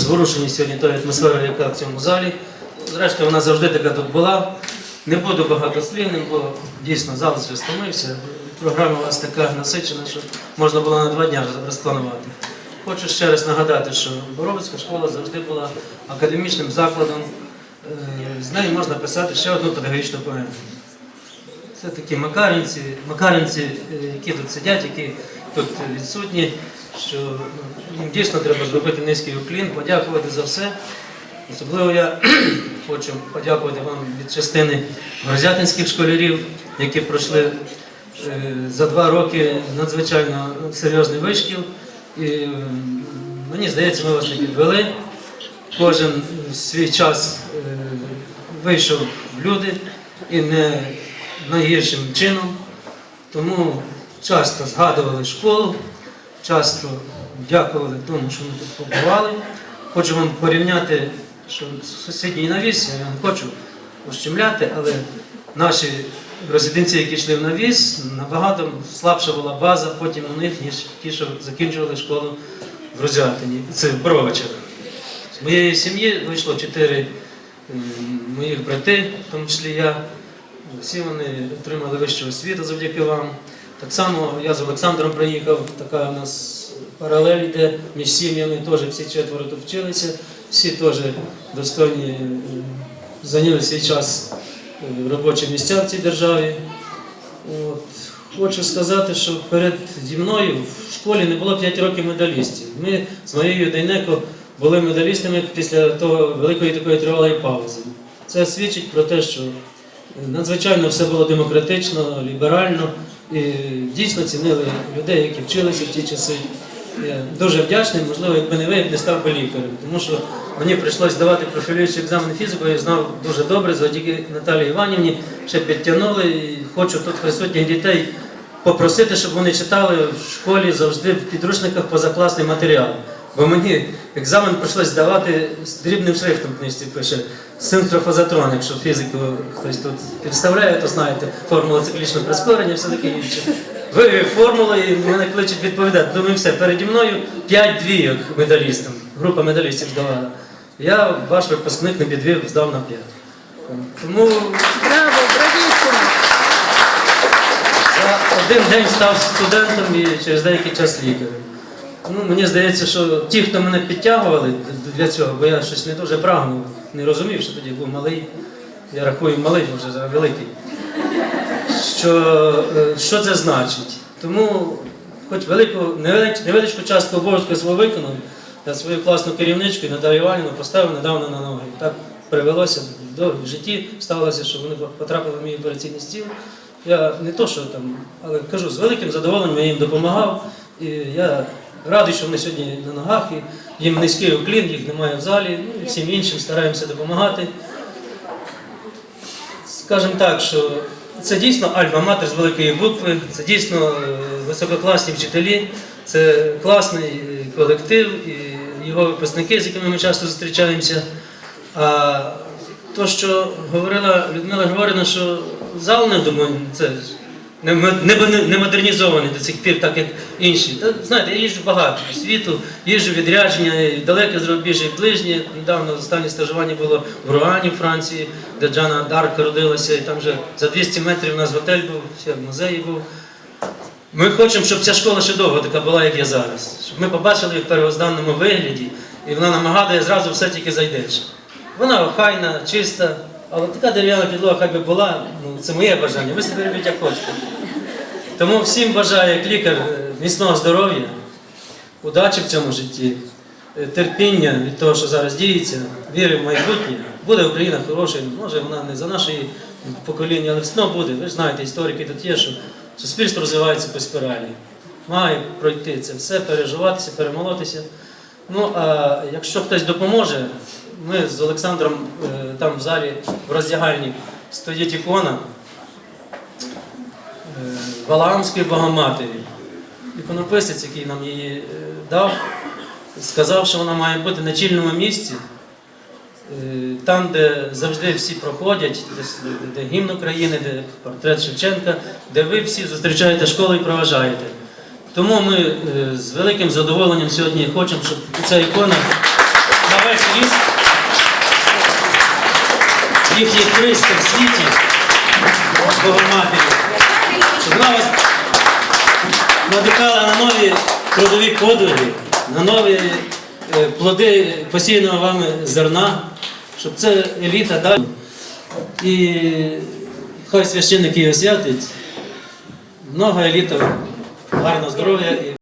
Зворушені сьогодні тою атмосферою, яка в цьому залі. Зрештою, вона завжди така тут була. Не буду багатослівним, бо дійсно зал вже стомився. Програма у вас така насичена, що можна було на два дні розпланувати. Хочу ще раз нагадати, що Боровицька школа завжди була академічним закладом. Е, З нею можна писати ще одну педагогічну поему. Це такі макаринці, макаринці, е, які тут сидять, які тут відсутні, що ну, їм дійсно треба зробити низький уклін, подякувати за все. Особливо я хочу подякувати вам від частини грозятинських школярів, які пройшли е, за два роки надзвичайно серйозний вишкіл. І е, мені здається, ми вас не підвели. Кожен свій час вийшов в люди і не найгіршим чином. Тому часто згадували школу, часто дякували тому, що ми тут побували. Хочу вам порівняти, що сусідній навіс, я не хочу ущемляти, але наші резиденції, які йшли в навіс, набагато слабша була база потім у них, ніж ті, що закінчували школу в Розятині. Це в Бровичах. З моєї сім'ї вийшло чотири моїх брати, в тому числі я. Всі вони отримали вищу освіту завдяки вам. Так само я з Олександром приїхав, така у нас паралель йде між сім'ями, теж всі четверо тут вчилися, всі теж достойні е, зайняли свій час е, робочі місця в цій державі. От. Хочу сказати, що перед зі мною в школі не було 5 років медалістів. Ми з Марією Дейнеко були медалістами після того великої такої тривалої паузи. Це свідчить про те, що надзвичайно все було демократично, ліберально і дійсно цінили людей, які вчилися в ті часи. Я дуже вдячний, можливо, якби не ви, я б не став би лікарем, тому що мені прийшлося здавати профілюючий екзамен фізику, я знав дуже добре, завдяки Наталії Іванівні ще підтягнули. І хочу тут присутніх дітей попросити, щоб вони читали в школі завжди в підручниках позакласний матеріал. Бо мені екзамен прийшлося здавати з дрібним шрифтом в книжці пише синхрофазотрон, якщо фізику хтось тут представляє, то знаєте, формула циклічного прискорення, все таке інше. Ви формула і мене кличуть відповідати. Думаю, все, переді мною 5 двійок медалістам. Група медалістів здавала. Я ваш випускник не підвів, здав на 5. Тому Браво, бравissimo! за один день став студентом і через деякий час лікарем. Ну, мені здається, що ті, хто мене підтягували для цього, бо я щось не дуже прагнув, не розумів, що тоді був малий, я рахую малий, вже великий. Що, е, що це значить? Тому, хоч велику, невелич- невеличку частку обов'язку свого виконав, я свою класну керівничку Наталію Іванівну поставив недавно на ноги. Так привелося в житті, сталося, що вони потрапили в мій операційний стіл. Я не то, що там, але кажу, з великим задоволенням я їм допомагав. І я радий, що вони сьогодні на ногах, і їм низький уклін, їх немає в залі. Ну, і всім іншим стараємося допомагати. Скажімо так, що це дійсно альма-матер з великої букви, це дійсно е, висококласні вчителі, це класний е, колектив і його випускники, з якими ми часто зустрічаємося. А то, що говорила Людмила Григорівна, що зал не думаю, це не, не, не- модернізований до цих пір, так як інші. Та, знаєте, я їжджу багато по світу, їжджу відрядження, далеке зарубіжжя, і ближнє. Недавно останнє стажування було в Руані, Франції, де Джана Дарк родилася, і там вже за 200 метрів у нас готель був, ще в музеї був. Ми хочемо, щоб ця школа ще довго така була, як є зараз. Щоб ми побачили її в первозданному вигляді, і вона нам зразу все тільки зайдеш. Вона охайна, чиста, але така дерев'яна підлога хай би була, ну, це моє бажання, ви собі робіть як хочете. Тому всім бажаю, як лікар, е, міцного здоров'я, удачі в цьому житті, е, терпіння від того, що зараз діється, віри в майбутнє. Буде Україна хорошою, може вона не за нашої покоління, але все одно буде. Ви ж знаєте, історики тут є, що суспільство розвивається по спіралі. Має пройти це все, переживатися, перемолотися. Ну, а якщо хтось допоможе, ми з Олександром е, там в залі в роздягальні стоїть ікона е, Валаамської Богоматері. Іконописець, який нам її е, дав, сказав, що вона має бути на чільному місці, там, де завжди всі проходять, де, де, гімн України, де портрет Шевченка, де ви всі зустрічаєте школу і проважаєте. Тому ми з великим задоволенням сьогодні хочемо, щоб ця ікона на весь ваш ріст, їхніх 300 в світі, Богоматері, вона вас надихала на нові трудові подвиги, на нові е, плоди посіяного вами зерна, щоб це еліта далі. І хай священник її освятить. Много еліта, гарного здоров'я.